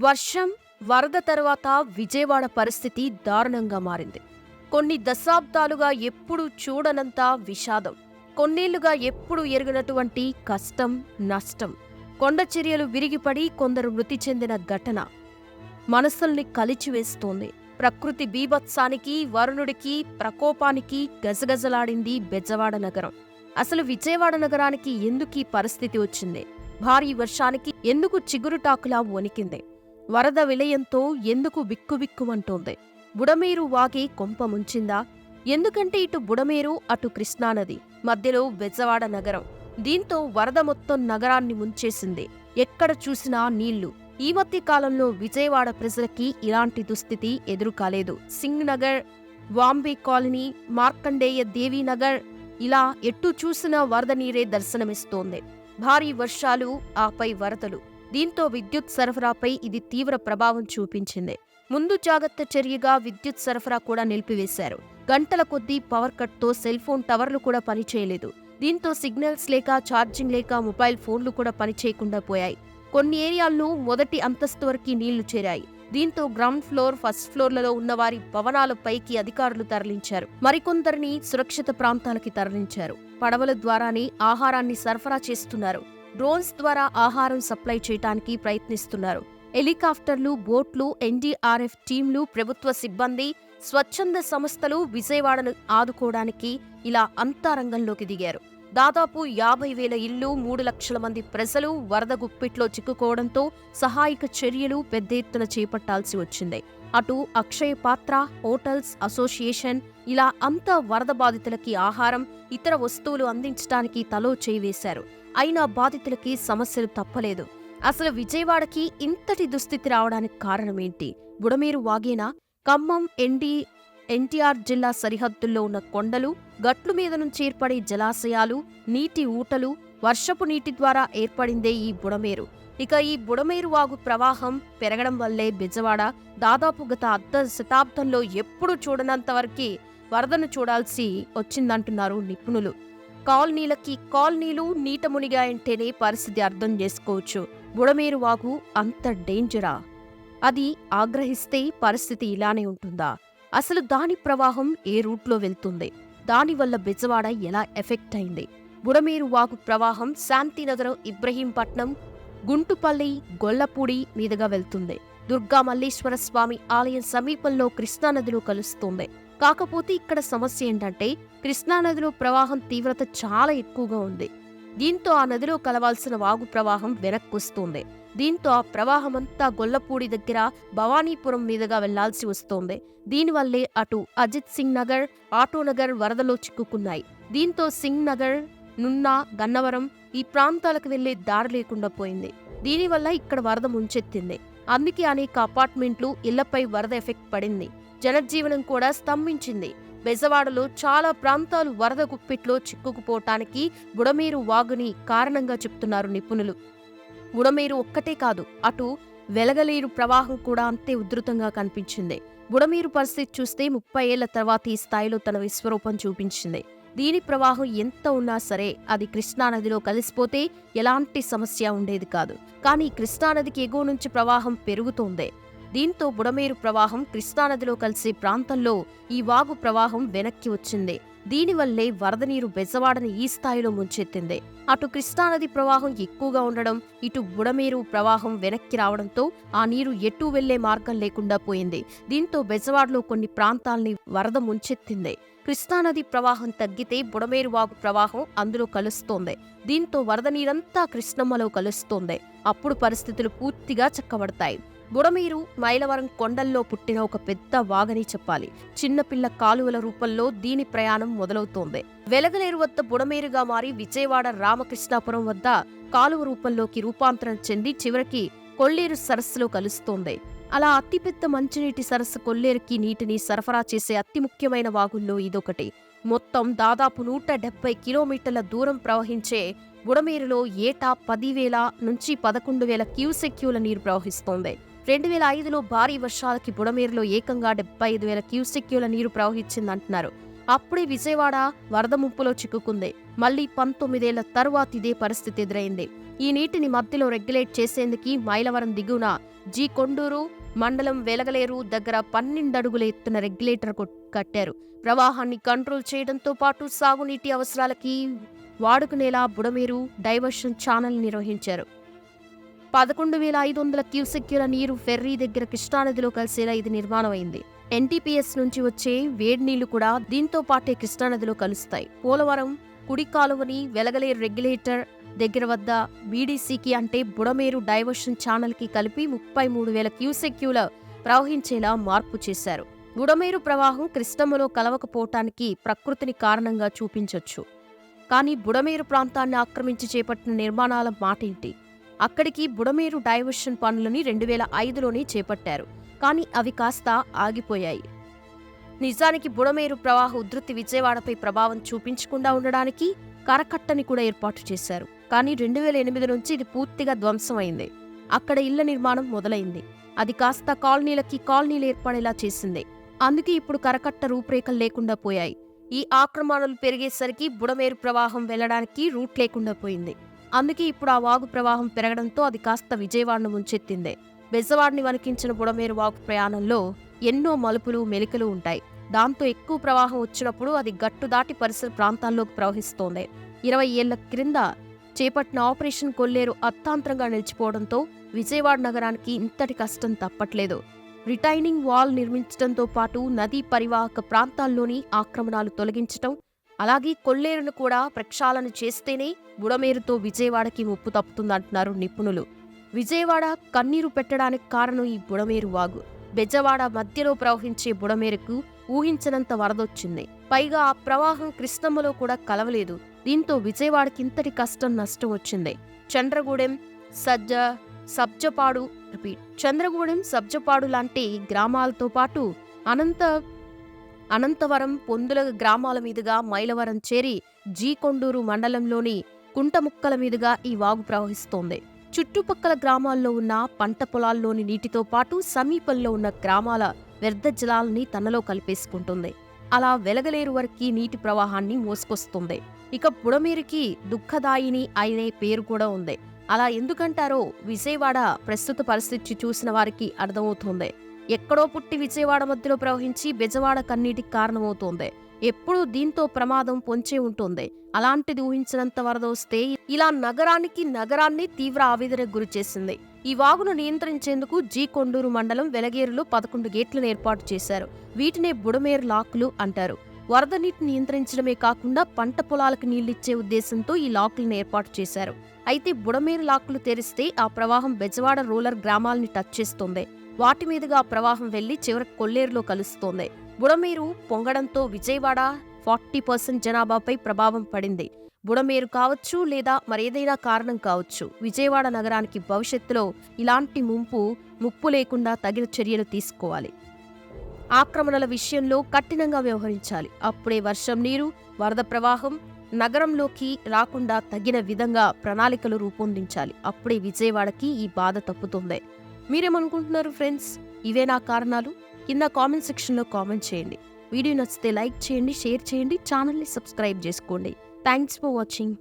వర్షం వరద తర్వాత విజయవాడ పరిస్థితి దారుణంగా మారింది. కొన్ని దశాబ్దాలుగా ఎప్పుడు చూడనంత విషాదం. కొన్నేళ్ళుగా ఎప్పుడు ఎరుగనటువంటి కష్టం నష్టం. కొండ చర్యలు విరిగిపడి కొందరు మృతి చెందిన ఘటన మనసుల్ని కలిచివేస్తోంది. ప్రకృతి బీభత్సానికి వరుణుడికి ప్రకోపానికి గజగజలాడింది బెజవాడ నగరం. అసలు విజయవాడ నగరానికి ఎందుకీ పరిస్థితి వచ్చింది? భారీ వర్షానికి ఎందుకు చిగురుటాకులా వణికింది? వరద విలయంతో ఎందుకు బిక్కుబిక్కుమంటోంది? బుడమేరు వాగి కొంప ముంచిందా? ఎందుకంటే ఇటు బుడమేరు అటు కృష్ణానది మధ్యలో బెజవాడ నగరం. దీంతో వరద మొత్తం నగరాన్ని ముంచేసింది. ఎక్కడ చూసినా నీళ్ళు. ఈ మధ్య కాలంలో విజయవాడ ప్రజలకి ఇలాంటి దుస్థితి ఎదురు కాలేదు సింగ్ నగర్ వాంబే కాలనీ మార్కండేయ దేవీనగర్ ఇలా ఎట్టు చూసినా వరద నీరే దర్శనమిస్తోంది. భారీ వర్షాలు ఆపై వరదలు. దీంతో విద్యుత్ సరఫరాపై ఇది తీవ్ర ప్రభావం చూపించింది. ముందు జాగ్రత్త చర్యగా విద్యుత్ సరఫరా కూడా నిలిపివేశారు. గంటల కొద్దీ పవర్ కట్తో సెల్ ఫోన్ టవర్లు కూడా పనిచేయలేదు. దీంతో సిగ్నల్స్ లేక ఛార్జింగ్ లేక మొబైల్ ఫోన్లు కూడా పనిచేయకుండా పోయాయి. కొన్ని ఏరియాల్లో మొదటి అంతస్తు వరకు నీళ్ళు చేరాయి. దీంతో గ్రౌండ్ ఫ్లోర్ ఫస్ట్ ఫ్లోర్లలో ఉన్న వారి భవనాలపైకి అధికారులు తరలించారు. మరికొందరిని సురక్షిత ప్రాంతాలకి తరలించారు. పడవల ద్వారానే ఆహారాన్ని సరఫరా చేస్తున్నారు. డ్రోన్స్ ద్వారా ఆహారం సప్లై చేయడానికి ప్రయత్నిస్తున్నారు. హెలికాప్టర్లు బోట్లు ఎన్డీఆర్ఎఫ్ టీంలు ప్రభుత్వ సిబ్బంది స్వచ్ఛంద సంస్థలు విజయవాడను ఆదుకోవడానికి ఇలా అంతా రంగంలోకి దిగారు. దాదాపు యాభై వేల ఇళ్ళు మూడు లక్షల మంది ప్రజలు వరద గుప్పిట్లో చిక్కుకోవడంతో సహాయక చర్యలు పెద్ద ఎత్తున చేపట్టాల్సి వచ్చింది. అటు అక్షయ పాత్ర హోటల్స్ అసోసియేషన్ ఇలా అంతా వరద బాధితులకి ఆహారం ఇతర వస్తువులు అందించడానికి తలో చేవేశారు అయినా బాధితులకి సమస్యలు తప్పలేదు. అసలు విజయవాడకి ఇంతటి దుస్థితి రావడానికి కారణమేంటి? బుడమేరు వాగేనా? ఖమ్మం ఎండి ఎన్టీఆర్ జిల్లా సరిహద్దుల్లో ఉన్న కొండలు గట్లు మీద నుంచి ఏర్పడే జలాశయాలు నీటి ఊటలు వర్షపు నీటి ద్వారా ఏర్పడిందే ఈ బుడమేరు. ఇక ఈ బుడమేరు వాగు ప్రవాహం పెరగడం వల్లే బెజవాడ దాదాపు గత అర్ధ శతాబ్దంలో ఎప్పుడూ చూడనంతవరకు వరదను చూడాల్సి వచ్చిందంటున్నారు నిపుణులు. కాలనీలకి కాలనీలు నీట మునిగాయంటేనే పరిస్థితి అర్థం చేసుకోవచ్చు. బుడమేరు వాగు అంత డేంజరా. అది ఆగ్రహిస్తే పరిస్థితి ఇలానే ఉంటుందా? అసలు దాని ప్రవాహం ఏ రూట్లో వెళ్తుంది? దానివల్ల బెజవాడ ఎలా ఎఫెక్ట్ అయింది? బుడమేరు వాగు ప్రవాహం శాంతినగరం ఇబ్రహీంపట్నం గుంటుపల్లి గొల్లపూడి మీదుగా వెళ్తుంది. దుర్గా మల్లేశ్వర స్వామి ఆలయం సమీపంలో కృష్ణానదిలో కలుస్తుంది. కాకపోతే ఇక్కడ సమస్య ఏంటంటే కృష్ణానదిలో ప్రవాహం తీవ్రత చాలా ఎక్కువగా ఉంది. దీంతో ఆ నదిలో కలవాల్సిన వాగు ప్రవాహం వెనక్కొస్తుంది దీంతో ఆ ప్రవాహమంతా గొల్లపూడి దగ్గర భవానీపురం మీదుగా వెళ్ళాల్సి వస్తోంది. దీనివల్లే అటు అజిత్ సింగ్ నగర్ ఆటోనగర్ వరదలో చిక్కుకున్నాయి. దీంతో సింగ్ నగర్ నున్నా గన్నవరం ఈ ప్రాంతాలకు వెళ్ళే దారి లేకుండా పోయింది. దీనివల్ల ఇక్కడ వరద ముంచెత్తింది. అందుకే అనేక అపార్ట్మెంట్లు ఇళ్ళపై వరద ఎఫెక్ట్ పడింది. జనజీవనం కూడా స్తంభించింది. బెజవాడలో చాలా ప్రాంతాలు వరద గుప్పిట్లో చిక్కుకుపోవటానికి బుడమేరు వాగుని కారణంగా చెప్తున్నారు నిపుణులు. బుడమేరు ఒక్కటే కాదు అటు వెలగలేరు ప్రవాహం కూడా అంతే ఉధృతంగా కనిపించింది. బుడమేరు పరిస్థితి చూస్తే ముప్పై ఏళ్ళ తర్వాత ఈ స్థాయిలో తన విశ్వరూపం చూపించింది. దీని ప్రవాహం ఎంత ఉన్నా సరే అది కృష్ణానదిలో కలిసిపోతే ఎలాంటి సమస్య ఉండేది కాదు. కానీ కృష్ణానదికి ఎగువ నుంచి ప్రవాహం పెరుగుతోంది. దీంతో బుడమేరు ప్రవాహం కృష్ణానదిలో కలిసే ప్రాంతంలో ఈ వాగు ప్రవాహం వెనక్కి వచ్చింది. దీనివల్లే వరద నీరు బెజవాడని ఈ స్థాయిలో ముంచెత్తింది. అటు కృష్ణానది ప్రవాహం ఎక్కువగా ఉండడం ఇటు బుడమేరు ప్రవాహం వెనక్కి రావడంతో ఆ నీరు ఎటు వెళ్ళే మార్గం లేకుండా పోయింది. దీంతో బెజవాడలో కొన్ని ప్రాంతాల్ని వరద ముంచెత్తింది. కృష్ణానది ప్రవాహం తగ్గితే బుడమేరు వాగు ప్రవాహం అందులో కలుస్తోంది. దీంతో వరద నీరంతా కృష్ణమ్మలో కలుస్తోంది. అప్పుడు పరిస్థితులు పూర్తిగా చక్కబడతాయి. బుడమేరు మైలవరం కొండల్లో పుట్టిన ఒక పెద్ద వాగని చెప్పాలి. చిన్నపిల్ల కాలువల రూపంలో దీని ప్రయాణం మొదలవుతోంది. వెలగలేరు వద్ద బుడమేరుగా మారి విజయవాడ రామకృష్ణాపురం వద్ద కాలువ రూపంలోకి రూపాంతరం చెంది చివరికి కొల్లేరు సరస్సులో కలుస్తోంది. అలా అతిపెద్ద మంచినీటి సరస్సు కొల్లేరుకి నీటిని సరఫరా చేసే అతి ముఖ్యమైన వాగుల్లో ఇదొకటి. మొత్తం దాదాపు నూట డెబ్బై కిలోమీటర్ల దూరం ప్రవహించే బుడమేరులో ఏటా పదివేల నుంచి పదకొండు వేల క్యూసెక్యూల నీరు ప్రవహిస్తోంది. రెండు వేల ఐదులో భారీ వర్షాలకి బుడమేరులో ఏకంగా డెబ్బై ఐదు వేల క్యూసెక్యూల నీరు ప్రవహించిందంటున్నారు. అప్పుడే విజయవాడ వరద ముప్పులో చిక్కుకుంది. మళ్ళీ పంతొమ్మిదేళ్ళ తరువాత ఇదే పరిస్థితి ఎదురైంది. ఈ నీటిని మధ్యలో రెగ్యులేట్ చేసేందుకు మైలవరం దిగువన జీ కొండూరు మండలం వెలగలేరు దగ్గర పన్నెండడుగుల ఎత్తున రెగ్యులేటర్ కట్టారు. ప్రవాహాన్ని కంట్రోల్ చేయడంతో పాటు సాగునీటి అవసరాలకి వాడుకునేలా బుడమేరు డైవర్షన్ ఛానల్ నిర్వహించారు. పదకొండు వేల ఐదు వందల క్యూసెక్యుల నీరు ఫెర్రీ దగ్గర కృష్ణానదిలో కలిసేలా ఇది నిర్మాణమైంది. ఎన్టీపీఎస్ నుంచి వచ్చే వేడి నీళ్ళు కూడా దీంతో పాటే కృష్ణానదిలో కలుస్తాయి. పోలవరం కుడి కాలువని వెలగలేరు రెగ్యులేటర్ దగ్గర వద్ద బీడీసీకి అంటే బుడమేరు డైవర్షన్ ఛానల్కి కలిపి ముప్పై మూడు వేల క్యూసెక్యూల ప్రవహించేలా మార్పు చేశారు. బుడమేరు ప్రవాహం కృష్ణమ్మలో కలవకపోవటానికి ప్రకృతిని కారణంగా చూపించవచ్చు కానీ బుడమేరు ప్రాంతాన్ని ఆక్రమించి చేపట్టిన నిర్మాణాల మాటేంటి? అక్కడికి బుడమేరు డైవర్షన్ పనులని రెండు వేల ఐదులోనే చేపట్టారు. కానీ అవి కాస్త ఆగిపోయాయి. నిజానికి బుడమేరు ప్రవాహ ఉధృతి విజయవాడపై ప్రభావం చూపించకుండా ఉండడానికి కరకట్టని కూడా ఏర్పాటు చేశారు. కానీ రెండు వేల ఎనిమిది నుంచి ఇది పూర్తిగా ధ్వంసమైంది అక్కడ ఇళ్ళ నిర్మాణం మొదలైంది. అది కాస్త కాలనీలకి కాలనీలు ఏర్పడేలా చేసింది. అందుకే ఇప్పుడు కరకట్ట రూపురేఖలు లేకుండా పోయాయి. ఈ ఆక్రమణలు పెరిగేసరికి బుడమేరు ప్రవాహం వెళ్ళడానికి రూట్ లేకుండా పోయింది. అందుకే ఇప్పుడు ఆ వాగు ప్రవాహం పెరగడంతో అది కాస్త విజయవాడను ముంచెత్తింది. బెజవాడిని వణికించిన బుడమేరు వాగు ప్రయాణంలో ఎన్నో మలుపులు మెలికలు ఉంటాయి. దాంతో ఎక్కువ ప్రవాహం వచ్చినప్పుడు అది గట్టు దాటి పరిసర ప్రాంతాల్లోకి ప్రవహిస్తోంది. ఇరవై ఏళ్ళ క్రింద చేపట్టిన ఆపరేషన్ కొల్లేరు అత్తాంతరంగా నిలిచిపోవడంతో విజయవాడ నగరానికి ఇంతటి కష్టం తప్పట్లేదు. రిటైనింగ్ వాల్ నిర్మించడంతో పాటు నదీ పరివాహక ప్రాంతాల్లోని ఆక్రమణాలు తొలగించటం అలాగే కొల్లేరును కూడా ప్రక్షాళన చేస్తేనే బుడమేరుతో విజయవాడకి ముప్పు తప్పుతుందంటున్నారు నిపుణులు. విజయవాడ కన్నీరు పెట్టడానికి కారణం ఈ బుడమేరు వాగు. బెజవాడ మధ్యలో ప్రవహించే బుడమేరుకు ఊహించనంత వరదొచ్చింది. పైగా ఆ ప్రవాహం కృష్ణమ్మలో కూడా కలవలేదు. దీంతో విజయవాడకి ఇంతటి కష్టం నష్టం వచ్చింది. చంద్రగూడెం సజ్జ సబ్జపాడు రిపీట్. చంద్రగూడెం సబ్జపాడు లాంటి గ్రామాలతో పాటు అనంత అనంతవరం పొందుల గ్రామాల మీదుగా మైలవరం చేరి జీకొండూరు మండలంలోని కుంటముక్కల మీదుగా ఈ వాగు ప్రవహిస్తోంది. చుట్టుపక్కల గ్రామాల్లో ఉన్న పంట పొలాల్లోని నీటితో పాటు సమీపంలో ఉన్న గ్రామాల వ్యర్థ జలాల్ని తనలో కలిపేసుకుంటుంది. అలా వెలగలేరు వరకు నీటి ప్రవాహాన్ని మోసుకొస్తుంది. ఇక పుడమీరికి దుఃఖదాయిని అనే పేరు కూడా ఉంది. అలా ఎందుకంటారో విజయవాడ ప్రస్తుత పరిస్థితి చూసిన వారికి అర్థమవుతుంది. ఎక్కడో పుట్టి విజయవాడ మధ్యలో ప్రవహించి బెజవాడ కన్నీటికి కారణమవుతోంది. ఎప్పుడూ దీంతో ప్రమాదం పొంచే ఉంటుంది. అలాంటిది ఊహించినంత వరద వస్తే ఇలా నగరానికి నగరాన్ని తీవ్ర ఆవేదనకు గురి చేసింది. ఈ వాగును నియంత్రించేందుకు జీ కొండూరు మండలం వెలగేరులో పదకొండు గేట్లను ఏర్పాటు చేశారు. వీటినే బుడమేరు లాకులు అంటారు. వరద నీటిని నియంత్రించడమే కాకుండా పంట పొలాలకు నీళ్ళిచ్చే ఉద్దేశంతో ఈ లాక్లను ఏర్పాటు చేశారు. అయితే బుడమేరు లాక్లు తెరిస్తే ఆ ప్రవాహం బెజవాడ రూరల్ గ్రామాలని టచ్ చేస్తోంది. వాటి మీదుగా ప్రవాహం వెళ్ళి చివరి కొల్లేరులో కలుస్తోంది. బుడమేరు పొంగడంతో విజయవాడ ఫార్టీ పర్సెంట్ జనాభాపై ప్రభావం పడింది. బుడమేరు కావచ్చు లేదా మరేదైనా కారణం కావచ్చు విజయవాడ నగరానికి భవిష్యత్తులో ఇలాంటి ముంపు ముప్పు లేకుండా తగిన చర్యలు తీసుకోవాలి. ఆక్రమణల విషయంలో కఠినంగా వ్యవహరించాలి. అప్పుడే వర్షం నీరు వరద ప్రవాహం నగరంలోకి రాకుండా తగిన విధంగా ప్రణాళికలు రూపొందించాలి. అప్పుడే విజయవాడకి ఈ బాధ తప్పుతుంది. మీరేమనుకుంటున్నారు ఫ్రెండ్స్? ఇవే నా కారణాలు? కింద కామెంట్ సెక్షన్లో కామెంట్ చేయండి. వీడియో నచ్చితే లైక్ చేయండి షేర్ చేయండి ఛానల్ని సబ్స్క్రైబ్ చేసుకోండి. Thanks for watching.